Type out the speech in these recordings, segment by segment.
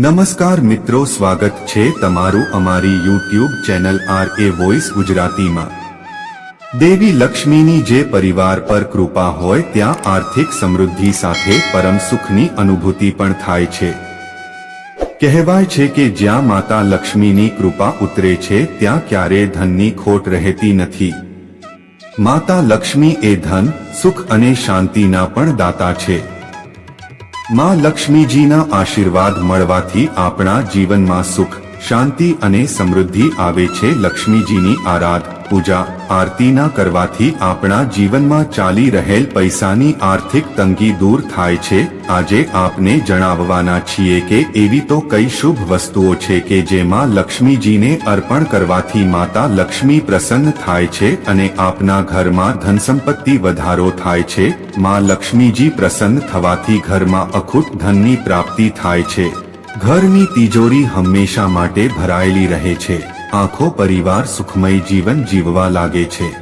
નમસ્કાર મિત્રો, સ્વાગત છે તમારું અમારી YouTube channel R A voice ગુજરાતીમાં. દેવી લક્ષ્મીની જે પરિવાર પર કૃપા હોય, ત્યાં આર્થિક સમૃદ્ધિ સાથે પરમ સુખની અનુભૂતિ પણ થાય છે. કહેવાય છે કે જ્યાં માતા લક્ષ્મીની કૃપા ઉતરે છે, ત્યાં ક્યારેય ધનની ખોટ રહેતી નથી. માતા લક્ષ્મી એ ધન, સુખ અને શાંતિના પણ દાતા છે. માં લક્ષ્મીજીના આશીર્વાદ મળવાથી આપણા જીવનમાં સુખ શાંતિ અને સમૃદ્ધિ આવે છે લક્ષ્મીજીની આરાધ, પૂજા, આરતીના કરવાથી આપણા જીવનમાં ચાલી રહેલ પૈસાની આર્થિક તંગી દૂર થાય છે. આજે આપને જણાવવાના છીએ કે એવી તો કઈ શુભ વસ્તુઓ છે કે જેમાં લક્ષ્મીજીને અર્પણ કરવાથી માતા લક્ષ્મી પ્રસન્ન થાય છે અને આપના ઘરમાં ધન સંપત્તિ વધારો થાય છે. માં લક્ષ્મીજી પ્રસન્ન થવાથી ઘરમાં અખૂટ ધનની પ્રાપ્તિ થાય છે. ઘરની તિજોરી હંમેશા માટે ભરાયેલી રહે છે. આખો પરિવાર સુખમય જીવન જીવવા લાગે છે.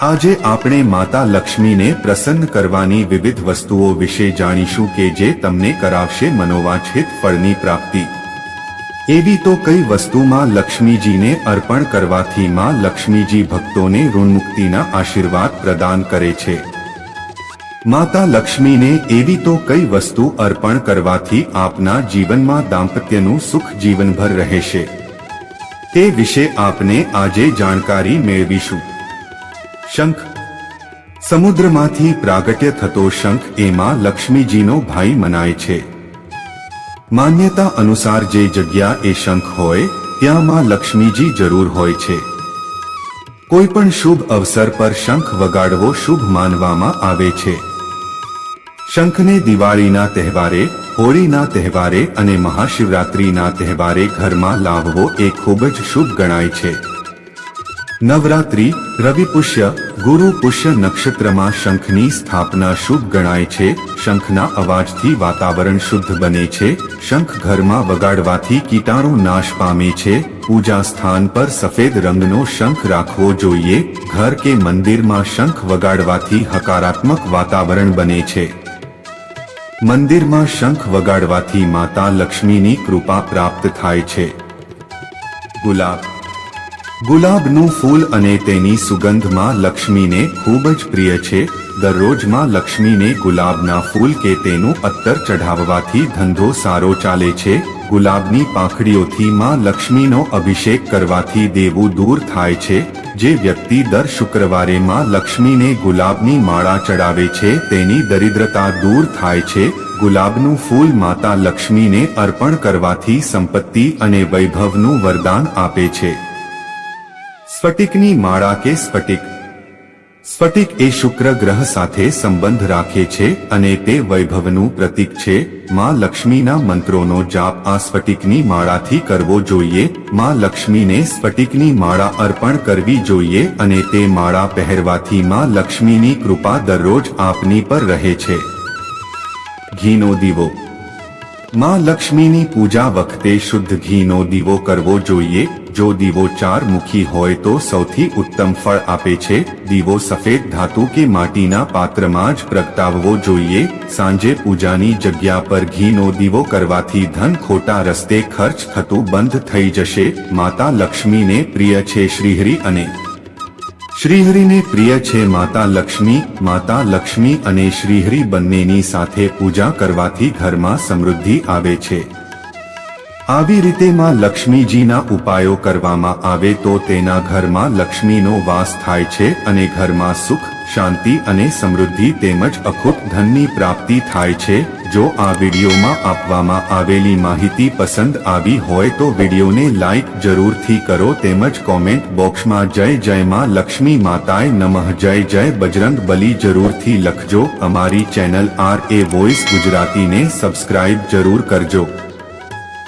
આજે આપણે માતા લક્ષ્મીને પ્રસન્ન કરવાની વિવિધ વસ્તુઓ વિશે જાણીશું કે જે તમને કરાવશે મનોવાંછિત ફળની પ્રાપ્તિ. એવી તો કઈ વસ્તુમાં લક્ષ્મીજીને અર્પણ કરવાથી માં લક્ષ્મીજી ભક્તોને ઋણમુક્તિના આશીર્વાદ પ્રદાન કરે છે. માતા લક્ષ્મીને એવી તો કઈ વસ્તુ અર્પણ કરવાથી આપના જીવનમાં દાંપત્યનું સુખ જીવનભર રહેશે. તે વિશે આપને આજે જાણકારી મેળવીશું. શંખ. સમુદ્રમાંથી પ્રાગટ્ય થતો શંખ એમાં લક્ષ્મીજીનો ભાઈ મનાય છે. માન્યતા અનુસાર જે જગ્યા એ શંખ હોય ત્યાં લક્ષ્મીજી જરૂર હોય છે. કોઈ પણ શુભ અવસર પર શંખ વગાડવો શુભ માનવામાં આવે છે. શંખને દિવાળીના તહેવારે, હોળીના તહેવારે અને મહાશિવરાત્રીના તહેવારે ઘરમાં લાવવો એ ખૂબ જ શુભ ગણાય છે. નવરાત્રી, રવિ પુષ્ય, ગુરુ પુષ્ય નક્ષત્રમાં શંખની સ્થાપના શુભ ગણાય છે, શંખના અવાજથી વાતાવરણ શુદ્ધ બને છે, શંખ ઘરમાં વગાડવાથી કીટાણુ નાશ પામે છે, પૂજા સ્થાન પર સફેદ રંગનો શંખ રાખવો જોઈએ, ઘર કે મંદિરમાં શંખ વગાડવાથી હકારાત્મક વાતાવરણ બને છે. મંદિરમાં શંખ વગાડવાથી માતા લક્ષ્મીની કૃપા પ્રાપ્ત થાય છે. ગુલાબ. ગુલાબનું ફૂલ અને તેની સુગંધમાં લક્ષ્મીને ખૂબ જ પ્રિય છે. દરરોજમાં લક્ષ્મીને ગુલાબના ફૂલ કે તેનું અત્તર ચઢાવવાથી ધંધો સારો ચાલે છે. ગુલાબની પાંખડીઓથી માં લક્ષ્મીનો અભિષેક કરવાથી દેવું દૂર થાય છે. જે વ્યક્તિ દર શુક્રવારે માં લક્ષ્મીને ગુલાબની માળા ચડાવે છે, તેની દરિદ્રતા દૂર થાય છે. ગુલાબનું ફૂલ માતા લક્ષ્મીને અર્પણ કરવાથી સંપત્તિ અને વૈભવનું વરદાન આપે છે. સ્ફટિકની માળા કે સ્ફટિક? સ્ફટિક એ શુક્ર ગ્રહ સાથે સંબંધ રાખે છે અને તે વૈભવનું પ્રતીક છે. માં લક્ષ્મીના મંત્રોનો જાપ આ સ્ફટિકની માળાથી કરવો જોઈએ. માં લક્ષ્મીને સ્ફટિકની માળા અર્પણ કરવી જોઈએ અને તે માળા પહેરવાથી માં લક્ષ્મીની કૃપા દરરોજ આપની પર રહે છે. ઘીનો દીવો. માં લક્ષ્મીની પૂજા વખતે શુદ્ધ ઘીનો દીવો કરવો જોઈએ. જો દીવો ચાર મુખી હોય તો સૌથી ઉત્તમ ફળ આપે છે. દીવો સફેદ ધાતુ કે માટીના પાત્રમાં જ પ્રગટાવવો જોઈએ. સાંજે પૂજાની જગ્યા પર ઘીનો દીવો કરવાથી ધન ખોટા રસ્તે ખર્ચ થતું બંધ થઈ જશે. માતા લક્ષ્મીને પ્રિય છે શ્રીહરી અને શ્રીહરિને પ્રિય છે માતા લક્ષ્મી માતા લક્ષ્મી અને શ્રીહરિ બંનેની સાથે પૂજા કરવાથી ઘરમાં સમૃદ્ધિ આવે છે. આવી રીતે માં લક્ષ્મીજીના ઉપાયો કરવામાં આવે તો તેના ઘરમાં લક્ષ્મીનો વાસ થાય છે અને ઘરમાં સુખ, શાંતિ અને સમૃદ્ધિ તેમજ અખૂટ ધનની પ્રાપ્તિ થાય છે. જો આ વિડીયોમાં આપવામાં આવેલી માહિતી પસંદ આવી હોય તો વિડીયોને લાઇક જરૂરથી કરો તેમજ કોમેન્ટ બોક્સમાં જય જય માં લક્ષ્મી માતાએ નમઃ, જય જય બજરંગ બલી જરૂરથી લખજો. અમારી ચેનલ આર એ વોઇસ ગુજરાતીને સબસ્ક્રાઇબ જરૂર કરજો.